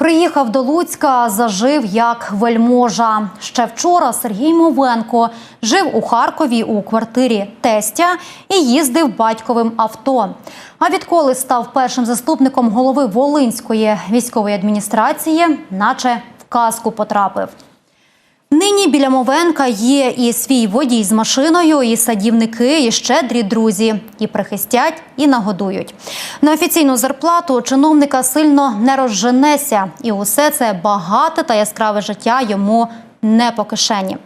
Приїхав до Луцька, зажив як вельможа. Ще вчора Сергій Мовенко жив у Харкові у квартирі тестя і їздив батьковим авто. А відколи став першим заступником голови Волинської військової адміністрації, наче в казку потрапив. Нині біля Мовенка є і свій водій з машиною, і садівники, і щедрі друзі. І прихистять, і нагодують. На офіційну зарплату чиновника сильно не розженеся, і усе це багате та яскраве життя йому не по кишені.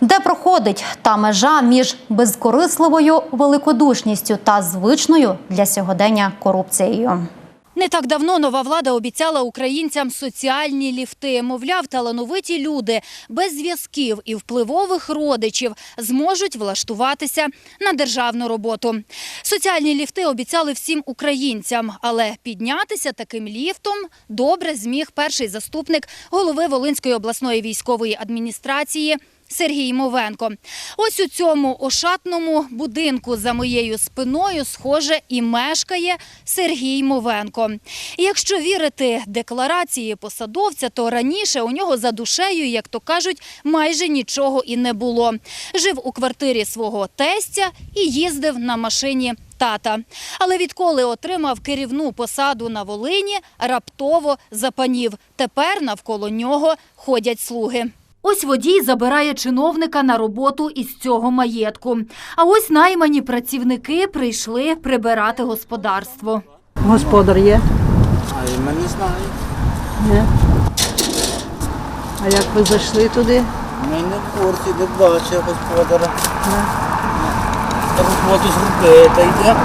Де проходить та межа між безкорисливою великодушністю та звичною для сьогодення корупцією? Не так давно нова влада обіцяла українцям соціальні ліфти. Мовляв, талановиті люди без зв'язків і впливових родичів зможуть влаштуватися на державну роботу. Соціальні ліфти обіцяли всім українцям, але піднятися таким ліфтом добре зміг перший заступник голови Волинської обласної військової адміністрації Сергій Мовенко. Ось у цьому ошатному будинку за моєю спиною, схоже, і мешкає Сергій Мовенко. Якщо вірити декларації посадовця, то раніше у нього за душею, як то кажуть, майже нічого і не було. Жив у квартирі свого тестя і їздив на машині тата. Але відколи отримав керівну посаду на Волині, раптово запанів. Тепер навколо нього ходять слуги. Ось водій забирає чиновника на роботу із цього маєтку. А ось наймані працівники прийшли прибирати господарство. Господар є? А ми не знаємо. Ні. А як ви зайшли туди? Ми не в курсі, не бачив господаря. Роботу зробити йде.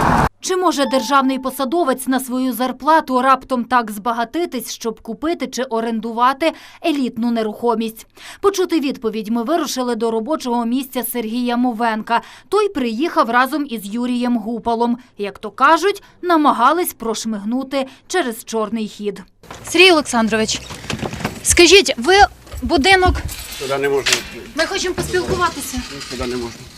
Чи може державний посадовець на свою зарплату раптом так збагатитись, щоб купити чи орендувати елітну нерухомість? Почути відповідь ми вирушили до робочого місця Сергія Мовенка. Той приїхав разом із Юрієм Гупалом. Як то кажуть, намагались прошмигнути через чорний хід. Сергій Олександрович, скажіть, ви будинок? Туди не можна. Ми хочемо поспілкуватися. Туди не можна.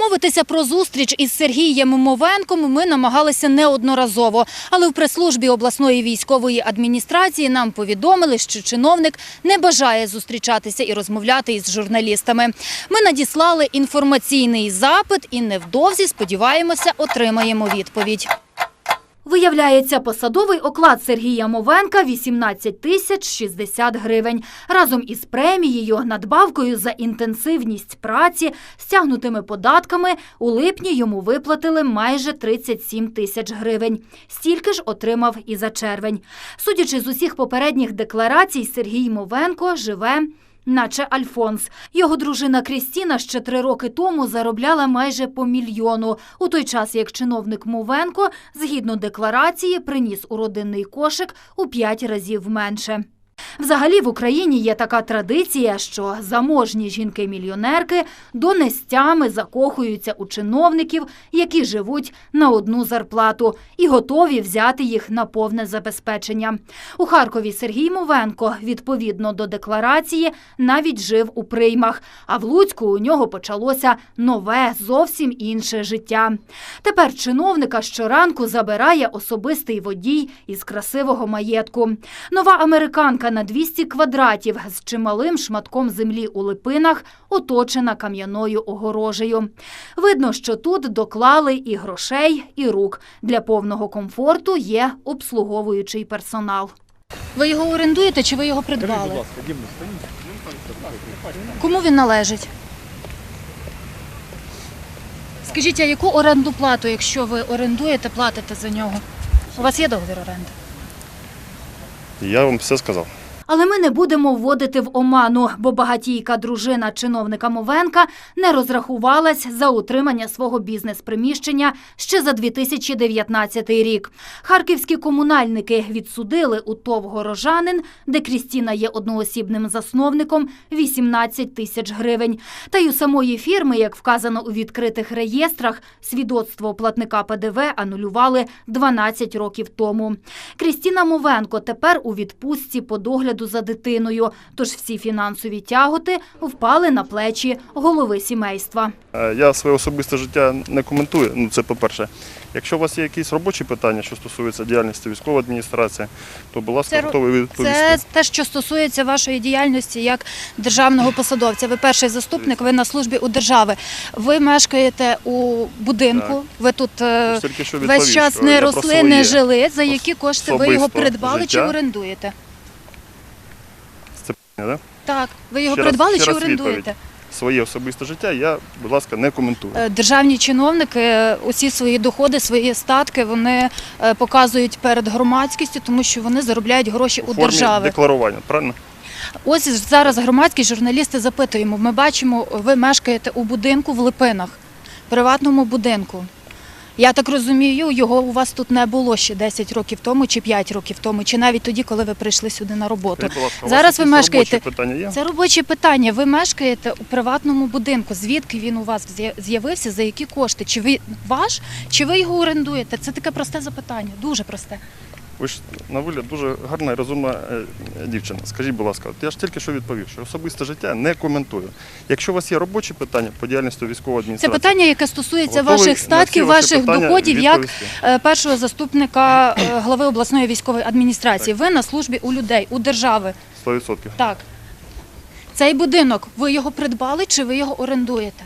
Домовитися про зустріч із Сергієм Мовенком ми намагалися неодноразово, але в прес-службі обласної військової адміністрації нам повідомили, що чиновник не бажає зустрічатися і розмовляти із журналістами. Ми надіслали інформаційний запит і невдовзі, сподіваємося, отримаємо відповідь. Виявляється, посадовий оклад Сергія Мовенка – 18 тисяч 60 гривень. Разом із премією, надбавкою за інтенсивність праці, стягнутими податками, у липні йому виплатили майже 37 тисяч гривень. Стільки ж отримав і за червень. Судячи з усіх попередніх декларацій, Сергій Мовенко живе наче Альфонс. Його дружина Крістіна ще три роки тому заробляла майже по мільйону, у той час як чиновник Мовенко, згідно декларації, приніс у родинний кошик у п'ять разів менше. Взагалі в Україні є така традиція, що заможні жінки-мільйонерки донестями закохуються у чиновників, які живуть на одну зарплату і готові взяти їх на повне забезпечення. У Харкові Сергій Мовенко, відповідно до декларації, навіть жив у приймах. А в Луцьку у нього почалося нове, зовсім інше життя. Тепер чиновника щоранку забирає особистий водій із красивого маєтку. Нова американка на 200 квадратів з чималим шматком землі у липинах оточена кам'яною огорожею. Видно, що тут доклали і грошей, і рук. Для повного комфорту є обслуговуючий персонал. Ви його орендуєте чи ви його придбали? Кому він належить? Скажіть, а яку оренду плату, якщо ви орендуєте, платите за нього? У вас є договір оренди? Я вам все сказав. Але ми не будемо вводити в оману, бо багатійка дружина чиновника Мовенка не розрахувалась за утримання свого бізнес-приміщення ще за 2019 рік. Харківські комунальники відсудили у ТОВ «Горожанин», де Крістіна є одноосібним засновником, 18 тисяч гривень. Та й у самої фірми, як вказано у відкритих реєстрах, свідоцтво платника ПДВ анулювали 12 років тому. Крістіна Мовенко тепер у відпустці по догляду за дитиною, тож всі фінансові тяготи впали на плечі голови сімейства. Е, Я своє особисте життя не коментую. Ну, це по-перше. Якщо у вас є якісь робочі питання, що стосуються діяльності військової адміністрації, то, будь ласка, Це готовий відповісти. Це те, що стосується вашої діяльності як державного посадовця. Ви перший заступник, ви на службі у держави. Ви мешкаєте у будинку. Так. Ви тут е, тільки що відповів, весь час не росли, не жили. За які кошти ви його придбали чи орендуєте? Да? Так, ви його Ще раз- придбали ще чи раз орендуєте? відповідь. Своє особисте життя я, будь ласка, не коментую. Е, Державні чиновники е, усі свої доходи, свої статки вони е, показують перед громадськістю, тому що вони заробляють гроші у, У формі держави. декларування, правильно? Ось зараз громадські журналісти запитуємо. Ми бачимо, ви мешкаєте у будинку в Липинах, приватному будинку. Я так розумію, його у вас тут не було ще 10 років тому, чи 5 років тому, чи навіть тоді, коли ви прийшли сюди на роботу. Скажіть, будь ласка, у вас Зараз ви якісь мешкаєте. робочі питання є? Це робоче питання. Ви мешкаєте у приватному будинку. Звідки він у вас з'я- з'явився? За які кошти? Чи ви ваш, чи ви його орендуєте? Це таке просте запитання, дуже просте. Ви ж на вигляд дуже гарна і розумна е, дівчина. Скажіть, будь ласка, я ж тільки що відповів, що особисте життя не коментую. Якщо у вас є робочі питання по діяльності військової Це питання, яке стосується ваших статків, ваших доходів як відповісти. е, першого заступника е, глави обласної військової адміністрації. Ви на службі у людей, у держави. 100%. Так. Цей будинок, ви його придбали чи ви його орендуєте?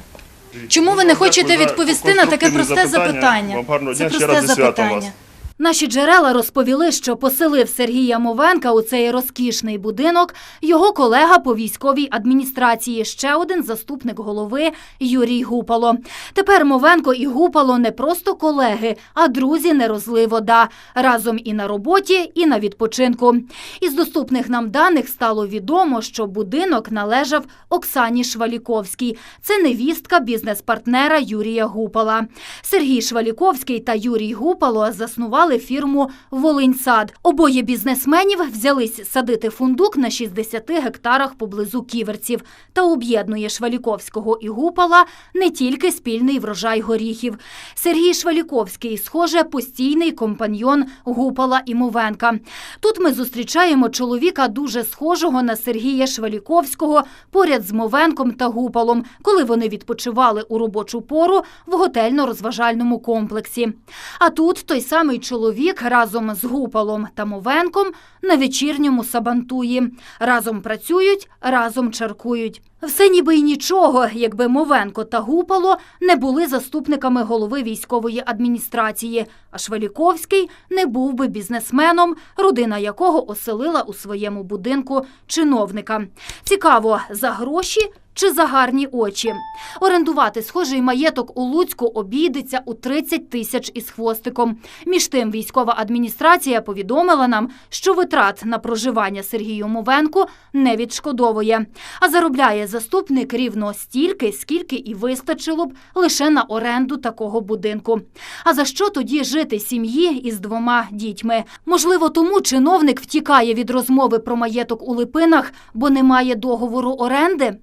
Чому ви не хочете відповісти на таке просте запитання. Це просте запитання. Наші джерела розповіли, що поселив Сергія Мовенка у цей розкішний будинок його колега по військовій адміністрації, ще один заступник голови Юрій Гупало. Тепер Мовенко і Гупало не просто колеги, а друзі не розлий вода. Разом і на роботі, і на відпочинку. Із доступних нам даних стало відомо, що будинок належав Оксані Шваліковській. Це невістка бізнес-партнера Юрія Гупала. Сергій Шваліковський та Юрій Гупало заснували фірму Волиньсад. Обоє бізнесменів взялись садити фундук на 60 гектарах поблизу ківерців. Та об'єднує Шваліковського і Гупала не тільки спільний врожай горіхів. Сергій Шваліковський, схоже, постійний компаньйон Гупала і Мовенка. Тут ми зустрічаємо чоловіка дуже схожого на Сергія Шваліковського поряд з Мовенком та Гупалом, коли вони відпочивали у робочу пору в готельно-розважальному комплексі. А тут той самий чоловік разом з Гупалом та Мовенком на вечірньому сабантуї. Разом працюють, разом чаркують. Все ніби й нічого, якби Мовенко та Гупало не були заступниками голови військової адміністрації, а Шваліковський не був би бізнесменом, родина якого оселила у своєму будинку чиновника. Цікаво, за гроші чи за гарні очі. Орендувати схожий маєток у Луцьку обійдеться у 30 тисяч із хвостиком. Між тим, військова адміністрація повідомила нам, що витрат на проживання Сергію Мовенку не відшкодовує, а заробляє заступник рівно стільки, скільки і вистачило б лише на оренду такого будинку. А за що тоді жити сім'ї із двома дітьми? Можливо, тому чиновник втікає від розмови про маєток у Липинах, бо немає договору оренди.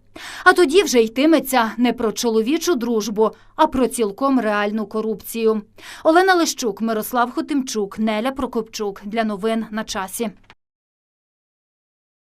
А тоді вже йтиметься не про чоловічу дружбу, а про цілком реальну корупцію. Олена Лещук, Мирослав Хотимчук, Неля Прокопчук для новин на часі.